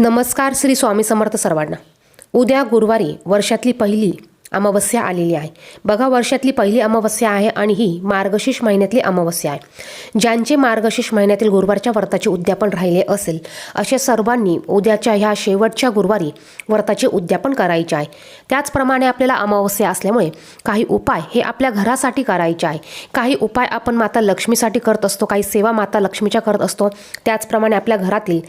नमस्कार श्री स्वामी समर्थ सर्वांना. उद्या गुरुवारी वर्षातली पहिली अमावस्या आलेली आहे. बघा वर्षातली पहिली अमावस्या आहे आणि ही मार्गशीर्ष महिन्यातली अमावस्या आहे. ज्यांचे मार्गशीर्ष महिन्यातील गुरुवारच्या व्रताचे उद्यापन राहिले असेल अशा सर्वांनी उद्याच्या ह्या शेवटच्या गुरुवारी व्रताचे उद्यापन करायचे आहे. त्याचप्रमाणे आपल्याला अमावस्या असल्यामुळे काही उपाय हे आपल्या घरासाठी करायचे आहे. काही उपाय आपण माता लक्ष्मीसाठी करत असतो काही सेवा माता लक्ष्मीच्या करत असतो. त्याचप्रमाणे आपल्या घरातील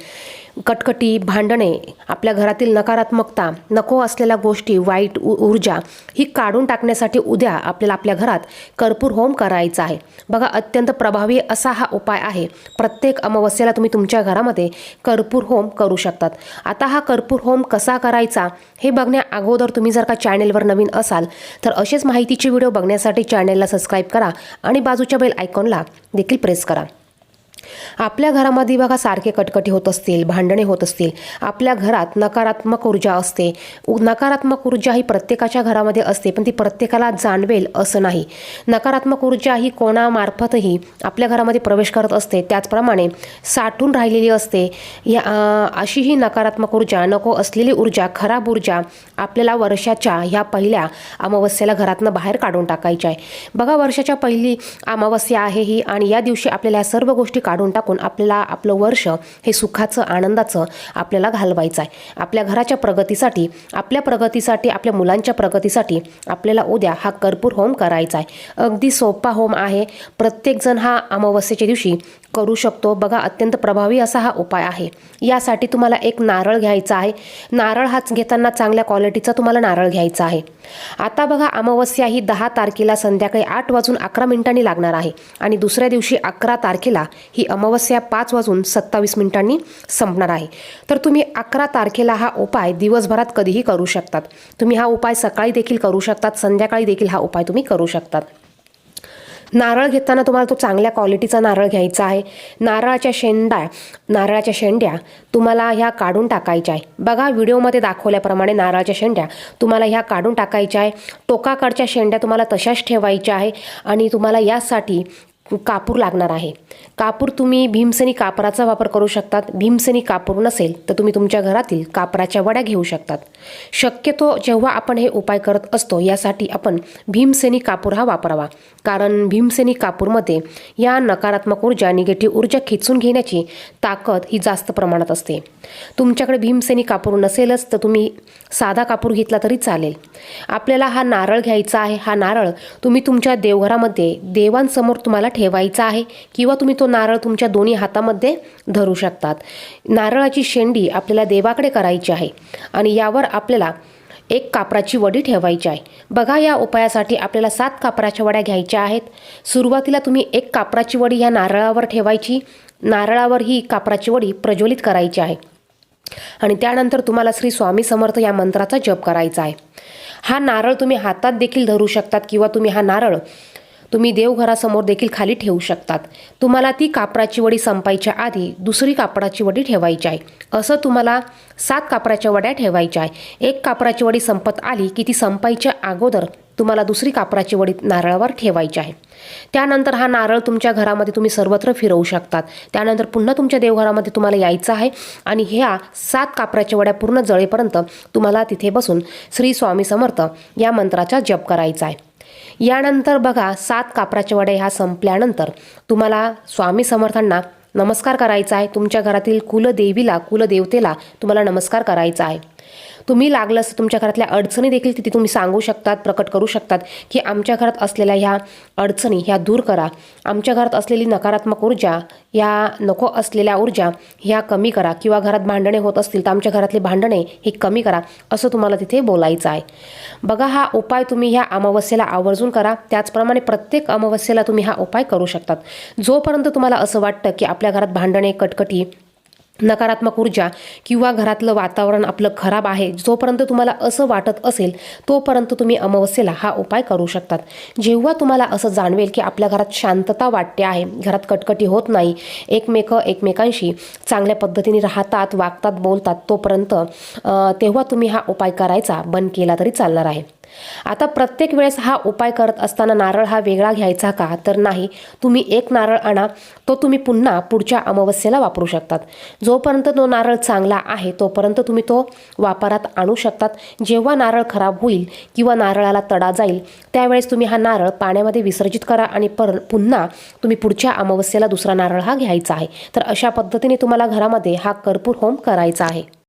कटकटी भांडणे आपल्या घरातील नकारात्मकता नको असलेल्या गोष्टी वाईट उ ऊर्जा ही काढून टाकण्यासाठी उद्या आपल्याला आपल्या घरात कर्पूर होम करायचा आहे. बघा अत्यंत प्रभावी असा हा उपाय आहे. प्रत्येक अमावस्येला तुम्ही तुमच्या घरामध्ये कर्पूर होम करू शकतात. आता हा कर्पूर होम कसा करायचा हे बघण्या अगोदर तुम्ही जर का चॅनेलवर नवीन असाल तर असेच माहितीचे व्हिडिओ बघण्यासाठी चॅनेलला सबस्क्राईब करा आणि बाजूच्या बेल आयकॉनला देखील प्रेस करा. आपल्या घरामध्ये बघा सारखे कटकटी होत असतील भांडणे होत असतील. आपल्या घरात नकारात्मक ऊर्जा असते. उ- नकारात्मक ऊर्जा ही प्रत्येकाच्या घरामध्ये असते पण ती प्रत्येकाला जाणवेल असं नाही. नकारात्मक ऊर्जा ही कोणामार्फतही आपल्या घरामध्ये प्रवेश करत असते. त्याचप्रमाणे साठून राहिलेली असते. या अशी ही नकारात्मक ऊर्जा नको असलेली ऊर्जा खराब ऊर्जा आपल्याला वर्षाच्या ह्या पहिल्या अमावस्येला घरातनं बाहेर काढून टाकायच्या आहे. बघा वर्षाच्या पहिली अमावस्या आहे ही आणि या दिवशी आपल्याला सर्व गोष्टी काढून टाकून आपल्याला आपलं वर्ष हे सुखाचं आनंदाचं आपल्याला घालवायचं आहे. आपल्या घराच्या प्रगतीसाठी आपल्या प्रगतीसाठी आपल्या मुलांच्या प्रगतीसाठी आपल्याला उद्या हा कर्पूर होम करायचा आहे. अगदी सोपा होम आहे. प्रत्येकजण हा अमावस्येच्या दिवशी करू शकतो. बघा अत्यंत प्रभावी असा हा उपाय आहे. यासाठी तुम्हाला एक नारळ घ्यायचा आहे. नारळ हाच घेताना चांगल्या क्वालिटीचा तुम्हाला नारळ घ्यायचा आहे. आता बघा अमावस्या ही दहा तारखेला संध्याकाळी आठ वाजून अकरा मिनिटांनी लागणार आहे. आणि दुसऱ्या दिवशी अकरा तारखेला ही अमावस्या पाच वाजून सत्तावीस मिनिटांनी संपणार आहे. तर तुम्ही अकरा तारखेला हा उपाय दिवसभरात कधीही करू शकतात. तुम्ही हा उपाय सकाळी देखील करू शकतात. संध्याकाळी देखील हा उपाय तुम्ही करू शकतात. नारळ घेताना तुम्हाला तो चांगल्या क्वालिटीचा नारळ घ्यायचा आहे. नारळाच्या शेंडा नारळाच्या शेंड्या तुम्हाला ह्या काढून टाकायच्या आहे. बघा व्हिडिओमध्ये दाखवल्याप्रमाणे नारळाच्या शेंड्या तुम्हाला ह्या काढून टाकायच्या आहे. टोकाकडच्या शेंड्या तुम्हाला तशाच ठेवायच्या आहे आणि तुम्हाला यासाठी कापूर लागणार आहे. कापूर तुम्ही भीमसेनी कापराचा वापर करू शकतात. भीमसेनी कापूर नसेल तर तुम्ही तुमच्या घरातील कापराच्या वड्या घेऊ शकतात. शक्यतो जेव्हा आपण हे उपाय करत असतो यासाठी आपण भीमसेनी कापूर हा वापरावा. कारण भीमसेनी कापूरमध्ये या नकारात्मक ऊर्जा निगेटिव्ह ऊर्जा खेचून घेण्याची ताकद ही जास्त प्रमाणात असते. तुमच्याकडे भीमसेनी कापूर नसेलच तर तुम्ही साधा कापूर घेतला तरी चालेल. आपल्याला हा नारळ घ्यायचा आहे. हा नारळ तुम्ही तुमच्या देवघरामध्ये देवांसमोर तुम्हाला ठेवायचा आहे किंवा तुम्ही तो नारळ तुमच्या दोन्ही हातामध्ये धरू शकतात. नारळाची शेंडी आपल्याला देवाकडे करायची आहे आणि यावर आपल्याला एक कापराची वडी ठेवायची आहे. बघा या उपायासाठी आपल्याला सात कापराच्या वड्या घ्यायच्या आहेत. सुरुवातीला तुम्ही एक कापराची वडी ह्या नारळावर ठेवायची. नारळावर ही कापराची वडी प्रज्वलित करायची आहे. आणि त्यानंतर तुम्हाला श्री स्वामी समर्थ या मंत्राचा जप करायचा आहे. हा नारळ तुम्ही हातात देखील धरू शकतात किंवा तुम्ही हा नारळ तुम्ही देवघरासमोर देखील खाली ठेवू शकतात. तुम्हाला ती कापराची वडी संपायच्या आधी दुसरी कापडाची वडी ठेवायची आहे. असं तुम्हाला सात कापराच्या वड्या ठेवायच्या आहे. एक कापराची वडी संपत आली की ती संपायच्या अगोदर तुम्हाला दुसरी कापराची वडी नारळावर ठेवायची आहे. त्यानंतर हा नारळ तुमच्या घरामध्ये तुम्ही सर्वत्र फिरवू शकतात. त्यानंतर पुन्हा तुमच्या देवघरामध्ये तुम्हाला यायचं आहे आणि ह्या सात कापराच्या वड्या पूर्ण जळेपर्यंत तुम्हाला तिथे बसून श्री स्वामी समर्थ या मंत्राचा जप करायचा आहे. यानंतर बघा सात कापराचे वडे ह्या संपल्यानंतर तुम्हाला स्वामी समर्थांना नमस्कार करायचा आहे. तुमच्या घरातील कुलदेवीला कुलदेवतेला तुम्हाला नमस्कार करायचा आहे. तुम्ही लागलं असं तुमच्या घरातल्या अडचणी देखील तिथे तुम्ही सांगू शकतात प्रकट करू शकतात की आमच्या घरात असलेल्या ह्या अडचणी ह्या दूर करा. आमच्या घरात असलेली नकारात्मक ऊर्जा या नको असलेल्या ऊर्जा ह्या कमी करा किंवा घरात भांडणे होत असतील तर आमच्या घरातले भांडणे हे कमी करा असं तुम्हाला तिथे बोलायचं आहे. बघा हा उपाय तुम्ही ह्या अमावस्येला आवर्जून करा. त्याचप्रमाणे प्रत्येक अमावस्येला तुम्ही हा उपाय करू शकतात. जोपर्यंत तुम्हाला असं वाटतं की आपल्या घरात भांडणे कटकटी नकारात्मक ऊर्जा किंवा घरातलं वातावरण आपलं खराब आहे जोपर्यंत तुम्हाला असं वाटत असेल तोपर्यंत तुम्ही अमावस्येला हा उपाय करू शकतात. जेव्हा तुम्हाला असं जाणवेल की आपल्या घरात शांतता वाटते आहे घरात कटकटी होत नाही एकमेक एकमेकांशी चांगल्या पद्धतीने राहतात वागतात बोलतात तोपर्यंत तेव्हा तुम्ही हा उपाय करायचा बंद केला तरी चालणार आहे. आता प्रत्येक वेळेस हा उपाय करत असताना नारळ हा वेगळा घ्यायचा का? तर नाही. तुम्ही एक नारळ आणा तो तुम्ही पुन्हा पुढच्या अमावस्येला वापरू शकतात. जोपर्यंत तो नारळ चांगला आहे तोपर्यंत तुम्ही तो वापरात आणू शकतात. जेव्हा नारळ खराब होईल किंवा नारळाला तडा जाईल त्यावेळेस तुम्ही हा नारळ पाण्यामध्ये विसर्जित करा आणि पर पुन्हा तुम्ही पुढच्या अमावस्येला दुसरा नारळ हा घ्यायचा आहे. तर अशा पद्धतीने तुम्हाला घरामध्ये हा कर्पूर होम करायचा आहे.